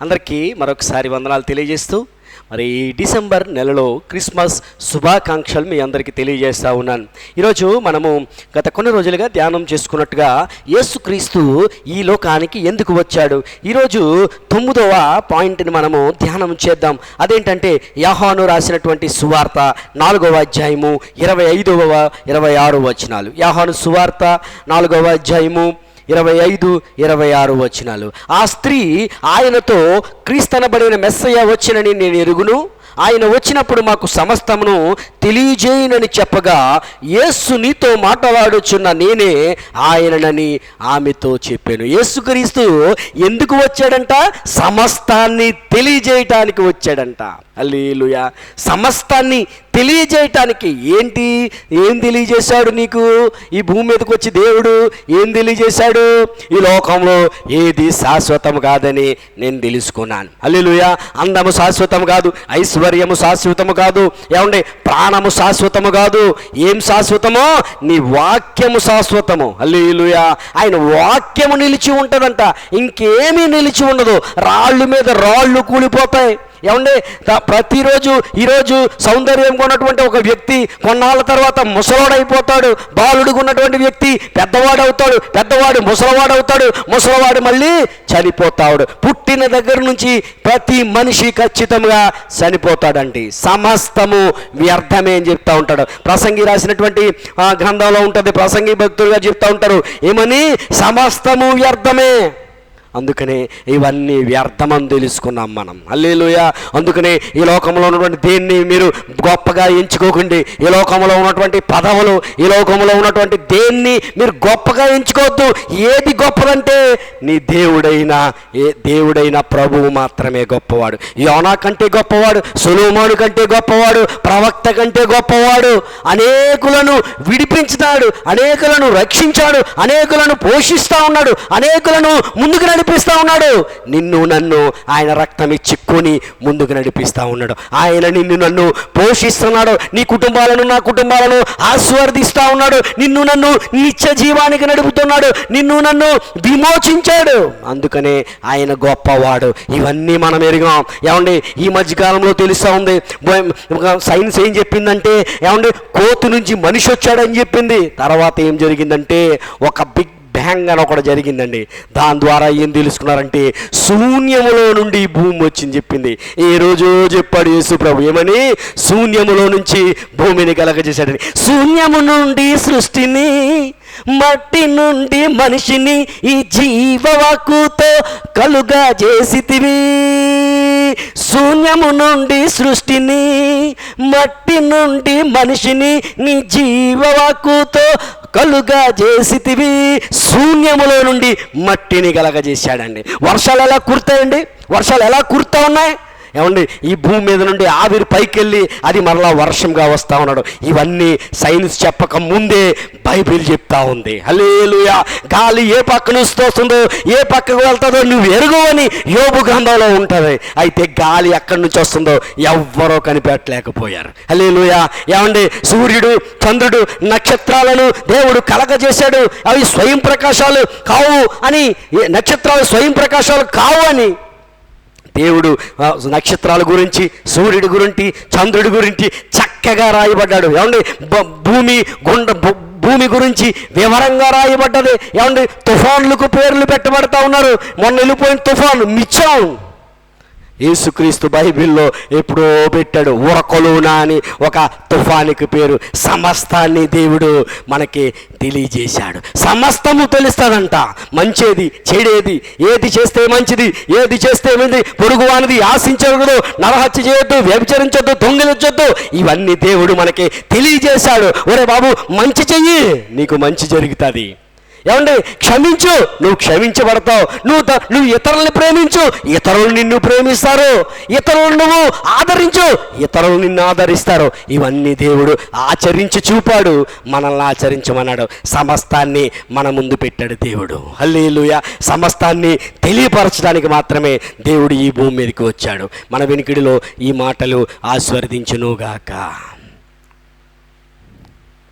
అందరికీ మరొకసారి వందనాలు తెలియజేస్తూ మరి ఈ డిసెంబర్ నెలలో క్రిస్మస్ శుభాకాంక్షలు మీ అందరికీ తెలియజేస్తూ ఉన్నాను. ఈరోజు మనము గత కొన్ని రోజులుగా ధ్యానం చేసుకున్నట్టుగా యేసుక్రీస్తు ఈ లోకానికి ఎందుకు వచ్చాడు? ఈరోజు తొమ్మిదవ పాయింట్ని మనము ధ్యానం చేద్దాం. అదేంటంటే యాహాను రాసినటువంటి సువార్త నాలుగవ అధ్యాయము ఇరవై ఐదవ ఇరవై ఆరో వచనాలు. యాహాను సువార్త నాలుగవ అధ్యాయము ఇరవై ఐదు ఇరవై ఆరు వచనాలు. ఆ స్త్రీ ఆయనతో క్రీస్తనబడిన మెస్సయ్య వచ్చినని నేను ఎరుగును. ఆయన వచ్చినప్పుడు మాకు సమస్తమును తెలియజేయనని చెప్పగా యేసు నీతో మాట్లాడుచున్న నేనే ఆయననని ఆమెతో చెప్పాను. యేసుక్రీస్తు ఎందుకు వచ్చాడంట? సమస్తాన్ని తెలియజేయటానికి వచ్చాడంట. అల్లేలుయ సమస్తాన్ని తెలియజేయటానికి ఏంటి? ఏం తెలియజేశాడు నీకు? ఈ భూమి మీదకి వచ్చి దేవుడు ఏం తెలియజేశాడు? ఈ లోకంలో ఏది శాశ్వతం కాదని నేను తెలుసుకున్నాను. అల్లేలుయ అందము శాశ్వతం కాదు ఐశ్వర్యము శాశ్వతము కాదు. ఏమండి? ప్రాణము శాశ్వతము కాదు. ఏం శాశ్వతమో? నీ వాక్యము శాశ్వతము. అల్లేలుయ ఆయన వాక్యము నిలిచి ఉంటుందంట. ఇంకేమీ నిలిచి ఉండదు. రాళ్ళు మీద రాళ్ళు కూలిపోతాయి. ఏమండి? ప్రతిరోజు ఈరోజు సౌందర్యంగా ఉన్నటువంటి ఒక వ్యక్తి కొన్నాళ్ళ తర్వాత ముసలోడైపోతాడు. బాలుడుగా ఉన్నటువంటి వ్యక్తి పెద్దవాడు అవుతాడు పెద్దవాడు ముసలవాడు అవుతాడు ముసలవాడు మళ్ళీ చనిపోతాడు. పుట్టిన దగ్గర నుంచి ప్రతి మనిషి ఖచ్చితంగా చనిపోతాడండి. సమస్తము వ్యర్థమే అని చెప్తా ఉంటాడు. ప్రసంగి రాసినటువంటి ఆ, గ్రంథంలో ఉంటుంది. ప్రసంగి భక్తులుగా చెప్తా ఉంటారు. ఏమని? సమస్తము వ్యర్థమే. అందుకనే ఇవన్నీ వ్యర్థమని తెలుసుకున్నాం మనం. అల్లేలుయ అందుకనే ఈ లోకంలో ఉన్నటువంటి దేన్ని మీరు గొప్పగా ఎంచుకోకండి. ఈ లోకంలో ఉన్నటువంటి పదవులు ఈ లోకంలో ఉన్నటువంటి దేన్ని మీరు గొప్పగా ఎంచుకోవద్దు. ఏది గొప్పదంటే నీ దేవుడైన ఏ దేవుడైన ప్రభువు మాత్రమే గొప్పవాడు. యోనా కంటే గొప్పవాడు సులోమాను కంటే గొప్పవాడు ప్రవక్త కంటే గొప్పవాడు అనేకులను విడిపించుతాడు అనేకులను రక్షించాడు అనేకులను పోషిస్తా ఉన్నాడు అనేకులను ముందుకు నడిపిస్తూ ఉన్నాడు. నిన్ను నన్ను ఆయన రక్తం చిక్కుని ముందుకు నడిపిస్తా ఉన్నాడు. ఆయన నిన్ను నన్ను పోషిస్తున్నాడు. నీ కుటుంబాలను నా కుటుంబాలను ఆశీర్వదిస్తా ఉన్నాడు. నిన్ను నన్ను నిత్య జీవానికి నడుపుతున్నాడు. నిన్ను నన్ను విమోచించాడు. అందుకనే ఆయన గొప్పవాడు. ఇవన్నీ మనం ఎరిగాం ఏమండి ఈ మధ్యకాలంలో తెలుస్తూ ఉంది. సైన్స్ ఏం చెప్పిందంటే ఏమండి కోతు నుంచి మనిషి వచ్చాడని చెప్పింది. తర్వాత ఏం జరిగిందంటే ఒక బిగ్ బ్యాంగ్ ఒకటి జరిగిందండి. దాని ద్వారా ఏం తెలుసుకున్నారంటే శూన్యములో నుండి భూమి వచ్చింది చెప్పింది. ఏ రోజు చెప్పాడు యేసు ప్రభు ఏమని? శూన్యములో నుంచి భూమిని కలగజేశాడని. శూన్యము నుండి సృష్టిని మట్టి నుండి మనిషిని ఈ జీవవాకుతో కలుగా చేసితివి శూన్యము నుండి సృష్టిని మట్టి నుండి మనిషిని నీ జీవవాకుతో కలుగా చేసితివి. శూన్యములో నుండి మట్టిని కలగజేశాడండి వర్షాలు ఎలా కుర్తాయండి? వర్షాలు ఎలా కుర్తా ఉన్నాయి? ఏమండి ఈ భూమి మీద నుండి ఆవిరి పైకి వెళ్ళి అది మరలా వర్షంగా వస్తూ ఉన్నాడు. ఇవన్నీ సైన్స్ చెప్పక ముందే బైబిల్ చెప్తా ఉంది. హలేలుయా గాలి ఏ పక్క నుంచి వస్తుందో ఏ పక్కకు వెళ్తుందో నువ్వు ఎరుగు అని యోబు గ్రంథంలో ఉంటుంది. అయితే గాలి ఎక్కడి నుంచి వస్తుందో ఎవ్వరో కనిపెట్టలేకపోయారు. హలేలుయా ఏమండి సూర్యుడు చంద్రుడు నక్షత్రాలను దేవుడు కలగజేశాడు. అవి స్వయం ప్రకాశాలు కావు అని నక్షత్రాలు స్వయం ప్రకాశాలు కావు అని దేవుడు నక్షత్రాల గురించి సూర్యుడి గురించి చంద్రుడి గురించి చక్కగా రాయబడ్డాడు. ఏమండి? భూమి గుండ భూ- భూమి గురించి వివరంగా రాయబడ్డది. ఏమండి? తుఫాన్లకు పేర్లు పెట్టబడతా ఉన్నారు. మొన్న వెళ్ళిపోయిన తుఫాన్ మిచ్చాం యేసుక్రీస్తు బైబిల్లో ఎప్పుడో పెట్టాడు ఉరకొలునా అని ఒక తుఫానికి పేరు. సమస్తాన్ని దేవుడు మనకి తెలియజేశాడు. సమస్తము తెలుస్తుందంట మంచిది చెడేది ఏది చేస్తే మంచిది ఏది చేస్తే మంచిది పొరుగువానిది ఆశించకూడదు నరహత్య చేయొద్దు వ్యభిచరించొద్దు దొంగిలించొద్దు ఇవన్నీ దేవుడు మనకి తెలియజేశాడు. ఒరే బాబు మంచి చెయ్యి నీకు మంచి జరుగుతుంది. ఏమండి? క్షమించు. నువ్వు క్షమించబడతావు. నువ్వు నువ్వు ఇతరుల్ని ప్రేమించు. ఇతరులు నిన్ను ప్రేమిస్తారు. ఇతరులు నువ్వు ఆదరించు. ఇతరులు నిన్ను ఆదరిస్తారు. ఇవన్నీ దేవుడు ఆచరించి చూపాడు. మనల్ని ఆచరించమన్నాడు. సమస్తాన్ని మన ముందు పెట్టాడు దేవుడు. హల్లేలుయ. సమస్తాన్ని తెలియపరచడానికి మాత్రమే దేవుడు ఈ భూమి మీదకి వచ్చాడు. మన వెనుకడిలో ఈ మాటలు ఆస్వర్దించునుగాక